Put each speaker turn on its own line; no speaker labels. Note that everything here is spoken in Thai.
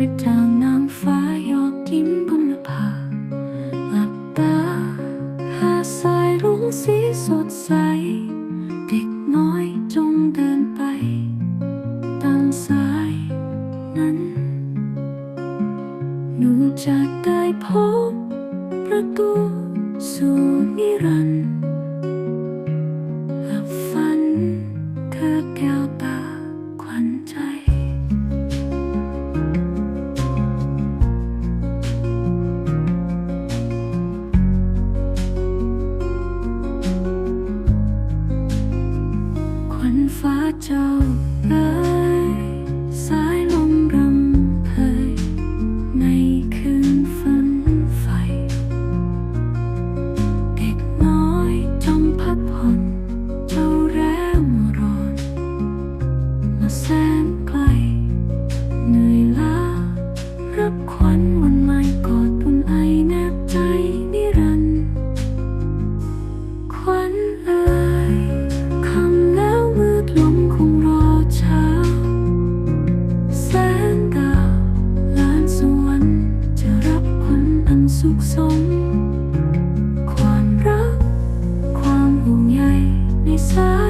ริบจางนาำฟ้ายอดทิมบุญผาหลับตาหาสายรุ้งสีสดใส เด็กน้อยจงเดินไปตามสายนั้น หนูจะได้พบประตู phá trào ความรัก ความห่วงใยในสาย